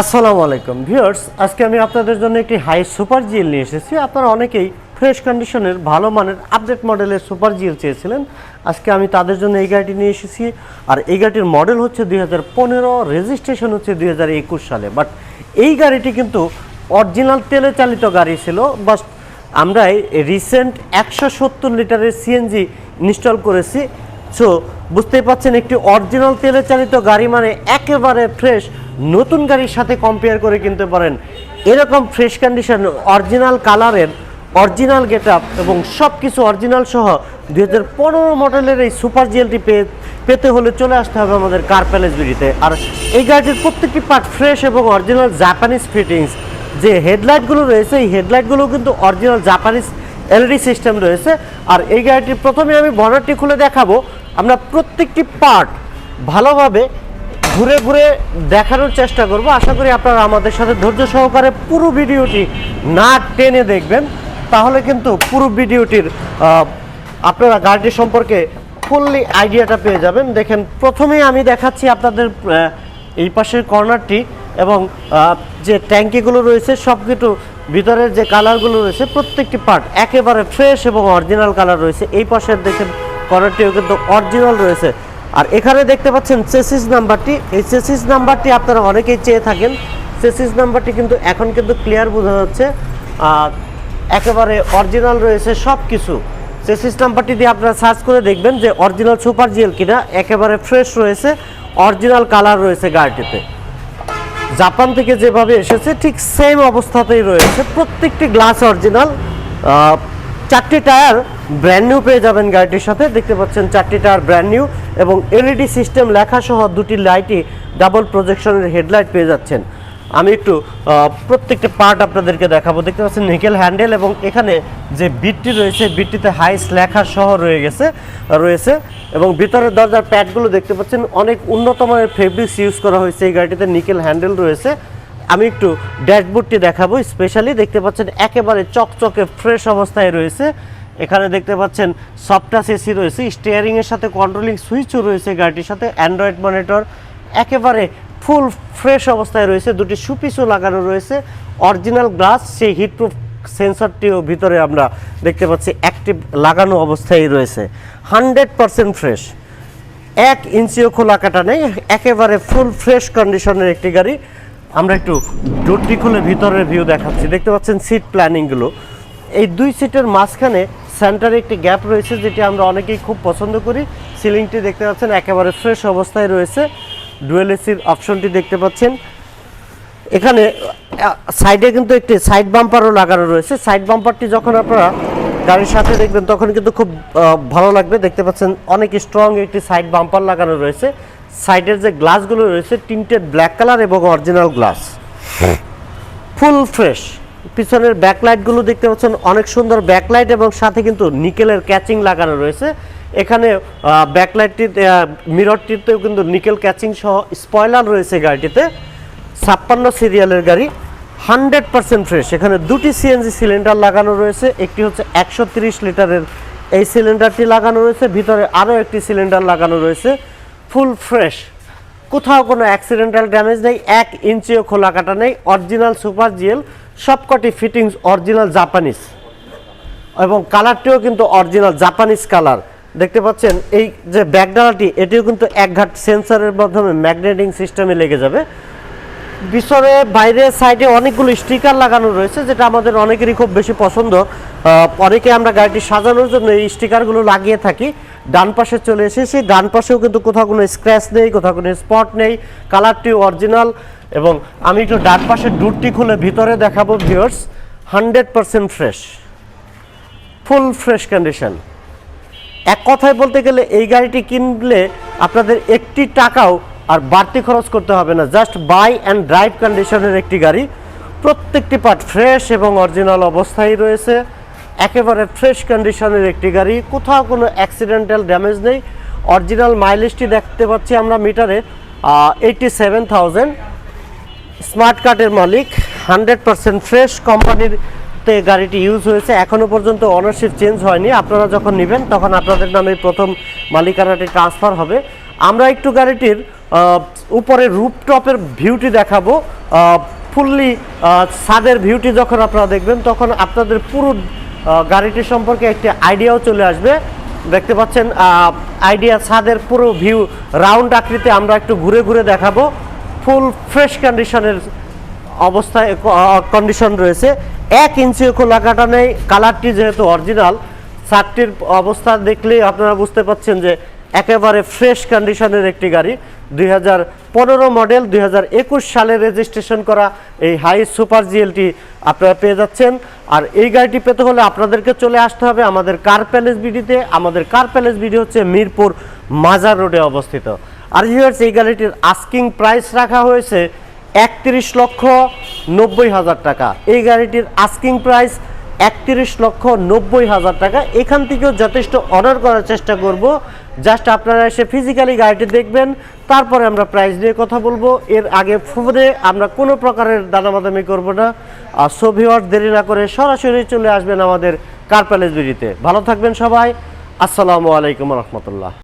আসসালামু আলাইকুম। ভিউয়ার্স, আজকে আমি আপনাদের জন্য একটি হাই সুপার জিএল নিয়ে এসেছি। আপনারা অনেকেই ফ্রেশ কন্ডিশনের, ভালো মানের আপডেট মডেলের সুপার জিএল চেয়েছিলেন। আজকে আমি তাদের জন্য এই গাড়িটি নিয়ে এসেছি। আর এই গাড়িটির মডেল হচ্ছে দুই হাজার পনেরো রেজিস্ট্রেশন হচ্ছে দুই হাজার একুশ সালে। বাট এই গাড়িটি কিন্তু অরিজিনাল তেলে চালিত গাড়ি ছিল। বাট আমরা রিসেন্ট একশো সত্তর লিটারের সিএনজি ইনস্টল করেছি। সো বুঝতেই পাচ্ছেন, একটি অরিজিনাল তেলে চালিত গাড়ি মানে একেবারে ফ্রেশ নতুন গাড়ির সাথে কম্পেয়ার করে কিনতে পারেন। এরকম ফ্রেশ কন্ডিশন অরিজিনাল কালারের অরিজিনাল গেট আপ এবং সব কিছু অরিজিনাল সহ দুই হাজার পনেরো মডেলের এই সুপার জিএলটি পেয়ে পেতে হলে চলে আসতে হবে আমাদের কার প্যালেস বিডিতে আর এই গাড়িটির প্রত্যেকটি পার্ট ফ্রেশ এবং অরিজিনাল জাপানিজ ফিটিংস যে হেডলাইটগুলো রয়েছে, এই হেডলাইটগুলো কিন্তু অরিজিনাল জাপানিজ এলইডি সিস্টেম রয়েছে। আর এই গাড়িটির প্রথমে আমি বনারটি খুলে দেখাবো। আমরা প্রত্যেকটি পার্ট ভালোভাবে ঘুরে ঘুরে দেখানোর চেষ্টা করব। আশা করি আপনারা আমাদের সাথে ধৈর্য সহকারে পুরো ভিডিওটি না টেনে দেখবেন। তাহলে কিন্তু পুরো ভিডিওটির আপনারা গাড়িটি সম্পর্কে ফুললি আইডিয়াটা পেয়ে যাবেন। দেখেন, প্রথমেই আমি দেখাচ্ছি আপনাদের এই পাশের কর্নারটি এবং যে ট্যাঙ্কিগুলো রয়েছে সব কিছু ভিতরের যে কালারগুলো রয়েছে, প্রত্যেকটি পার্ট একেবারে ফ্রেশ এবং অরিজিনাল কালার রয়েছে। এই পাশের দেখেন, কর্নারটিও কিন্তু অরিজিনাল রয়েছে। আর এখানে দেখতে পাচ্ছেন চেসিস নাম্বারটি। এই চেসিস নাম্বারটি আপনারা অনেকেই চেয়ে থাকেন। চেসিস নাম্বারটি কিন্তু এখন কিন্তু ক্লিয়ার বোঝা যাচ্ছে। একেবারে অরিজিনাল রয়েছে সব কিছু চেসিস নাম্বারটি দিয়ে আপনারা সার্চ করে দেখবেন যে অরিজিনাল সুপার জিএল কিনা, একেবারে ফ্রেশ রয়েছে অরিজিনাল কালার রয়েছে গাড়িটিতে। জাপান থেকে যেভাবে এসেছে, ঠিক সেম অবস্থাতেই রয়েছে। প্রত্যেকটি গ্লাস অরিজিনাল চারটি টায়ার ব্র্যান্ড নিউ পেয়ে যাবেন গাড়িটির সাথে। দেখতে পাচ্ছেন চারটি টায়ার ব্র্যান্ড নিউ এবং এলইডি সিস্টেম লেখা সহ দুটি লাইটই ডাবল প্রজেকশনের হেডলাইট পেয়ে যাচ্ছেন। আমি একটু প্রত্যেকটা পার্ট আপনাদেরকে দেখাবো। দেখতে পাচ্ছেন নিকেল হ্যান্ডেল এবং এখানে যে বিটটি রয়েছে বিটটিতে হাইস লেখা সহ রয়ে গেছে, রয়েছে এবং ভিতরের দরজার প্যাডগুলো দেখতে পাচ্ছেন। অনেক উন্নত মানের ফেব্রিক্স ইউজ করা হয়েছে এই গাড়িটিতে। নিকেল হ্যান্ডেল রয়েছে। আমি একটু ড্যাশবোর্ডটি দেখাবো। স্পেশালি দেখতে পাচ্ছেন, একেবারে চকচকে ফ্রেশ অবস্থায় রয়েছে। এখানে দেখতে পাচ্ছেন সফটাস এসি রয়েছে স্টিয়ারিংয়ের সাথে কন্ট্রোলিং সুইচও রয়েছে গাড়িটির সাথে অ্যান্ড্রয়েড মনিটর একেবারে ফুল ফ্রেশ অবস্থায় রয়েছে, দুটি সুপিসও লাগানো রয়েছে। অরিজিনাল গ্লাস সেই হিটপ্রুফ সেন্সরটিও ভিতরে আমরা দেখতে পাচ্ছি অ্যাক্টিভ লাগানো অবস্থায় রয়েছে। হান্ড্রেড পারসেন্ট ফ্রেশ এক ইঞ্চিও খোলা কাটা নেই, একেবারে ফুল ফ্রেশ কন্ডিশনের একটি গাড়ি। আমরা একটু ডোরটি খুলে ভিতরের ভিউ দেখাচ্ছি। দেখতে পাচ্ছেন সিট প্ল্যানিংগুলো এই দুই সিটের মাঝখানে সেন্টারে একটি গ্যাপ রয়েছে, যেটি আমরা অনেকেই খুব পছন্দ করি। সিলিংটি দেখতে পাচ্ছেন একেবারে ফ্রেশ অবস্থায় রয়েছে। ডুয়েল এসির অপশনটি দেখতে পাচ্ছেন। এখানে সাইডে কিন্তু একটি সাইড বাম্পারও লাগানো রয়েছে। সাইড বাম্পারটি যখন আপনারা গাড়ির সাথে দেখবেন, তখন কিন্তু খুব ভালো লাগবে। দেখতে পাচ্ছেন অনেক স্ট্রং একটি সাইড বাম্পার লাগানো রয়েছে। সাইডের যে গ্লাসগুলো রয়েছে টিন্টেড ব্ল্যাক কালার এবং অরিজিনাল গ্লাস ফুল ফ্রেশ পিছনের ব্যাকলাইটগুলো দেখতে পাচ্ছেন অনেক সুন্দর ব্যাকলাইট এবং সাথে কিন্তু নিকেলের ক্যাচিং লাগানো রয়েছে। এখানে ব্যাকলাইটটি মিররটিতেও কিন্তু নিকেল ক্যাচিং সহ স্পয়লার রয়েছে গাড়িটিতে। ছাপ্পান্ন সিরিয়ালের গাড়ি হান্ড্রেড পার্সেন্ট ফ্রেশ এখানে দুটি সিএনজি সিলিন্ডার লাগানো রয়েছে একটি হচ্ছে একশো তিরিশ লিটারের এই সিলিন্ডারটি লাগানো রয়েছে ভিতরে আরও একটি সিলিন্ডার লাগানো রয়েছে। Full fresh. কোথাও কোনো অ্যাক্সিডেন্টাল ড্যামেজ নেই, এক ইঞ্চিও খোলা কাটা নেই অরিজিনাল সুপার জিএল সবকটি ফিটিংস অরিজিনাল জাপানিজ এবং কালারটিও কিন্তু অরিজিনাল জাপানিজ কালার দেখতে পাচ্ছেন, এই যে ব্যাকডালাটি এটিও কিন্তু এক ঘাট সেন্সরের মাধ্যমে ম্যাগনেটিং সিস্টেমে লেগে যাবে। পিছনে বাইরের সাইডে অনেকগুলো স্টিকার লাগানো রয়েছে, যেটা আমাদের অনেকেরই খুব বেশি পছন্দ। অনেকে আমরা গাড়িটি সাজানোর জন্য এই স্টিকারগুলো লাগিয়ে থাকি। ডান পাশে চলে এসেছি। ডান পাশেও কিন্তু কোথাও কোনো স্ক্র্যাচ নেই, কোথাও কোনো স্পট নেই। কালারটি অরিজিনাল এবং আমি একটু ডান পাশের ডুরটি খুলে ভিতরে দেখাবো viewers hundred percent fresh full fresh condition এক কথায় বলতে গেলে এই গাড়িটি কিনলে আপনাদের একটি টাকাও আর বাড়তি খরচ করতে হবে না। জাস্ট বাই অ্যান্ড ড্রাইভ কন্ডিশনের একটি গাড়ি। প্রত্যেকটি পার্ট ফ্রেশ এবং অরিজিনাল অবস্থায় রয়েছে। একেবারে ফ্রেশ কন্ডিশনের একটি গাড়ি। কোথাও কোনো অ্যাক্সিডেন্টাল ড্যামেজ নেই। অরিজিনাল মাইলেজটি দেখতে পাচ্ছি আমরা মিটারে। এইটটি সেভেন থাউজেন্ড স্মার্ট কার্ডের মালিক। হান্ড্রেড পার্সেন্ট ফ্রেশ কোম্পানির তে গাড়িটি ইউজ হয়েছে। এখনও পর্যন্ত অনারশিপ চেঞ্জ হয়নি। আপনারা যখন নেবেন, তখন আপনাদের নামে প্রথম মালিকানাটি ট্রান্সফার হবে। আমরা একটু গাড়িটির উপরে রুপটপের ভিউটি দেখাবো। ফুললি ছাদের ভিউটি যখন আপনারা দেখবেন, তখন আপনাদের পুরো গাড়িটি সম্পর্কে একটি আইডিয়াও চলে আসবে। দেখতে পাচ্ছেন আইডিয়া ছাদের পুরো ভিউ, রাউন্ড আকৃতি আমরা একটু ঘুরে ঘুরে দেখাবো। ফুল ফ্রেশ কন্ডিশনের অবস্থায় কন্ডিশন রয়েছে। এক ইঞ্চিও খোলা কাটা নেই, কালারটি যেহেতু অরিজিনাল, ছাদটির অবস্থা দেখলেই আপনারা বুঝতে পাচ্ছেন যে একেবারে ফ্রেশ কন্ডিশনের একটি গাড়ি। দুই হাজার পনেরো মডেল, দুই হাজার একুশ সালে রেজিস্ট্রেশন করা এই হাই সুপার জিএলটি আপনারা পেয়ে যাচ্ছেন। আর এই গাড়িটি পেতে হলে আপনাদেরকে চলে আসতে হবে আমাদের কার প্যালেস বিডিতে। আমাদের কার প্যালেস বিডি হচ্ছে মিরপুর মাজার রোডে অবস্থিত। আর ভিউয়ার্স এই গাড়িটির আস্কিং প্রাইস রাখা হয়েছে একত্রিশ লক্ষ নব্বই হাজার টাকা। এই গাড়িটির আস্কিং প্রাইস একত্রিশ লক্ষ নব্বই হাজার টাকা। এখান থেকেও যথেষ্ট অর্ডার করার চেষ্টা করব। জাস্ট আপনারা এসে ফিজিক্যালি গাড়িটি দেখবেন, তারপরে আমরা প্রাইস নিয়ে কথা বলব। এর আগে ফোনে আমরা কোনো প্রকারের দাদামাদামি করব না। আর সো দেরি না করে সরাসরি চলে আসবেন আমাদের কার প্যালেস বিড়িতে। ভালো থাকবেন সবাই। আসসালামু আলাইকুম রহমতুল্লাহ।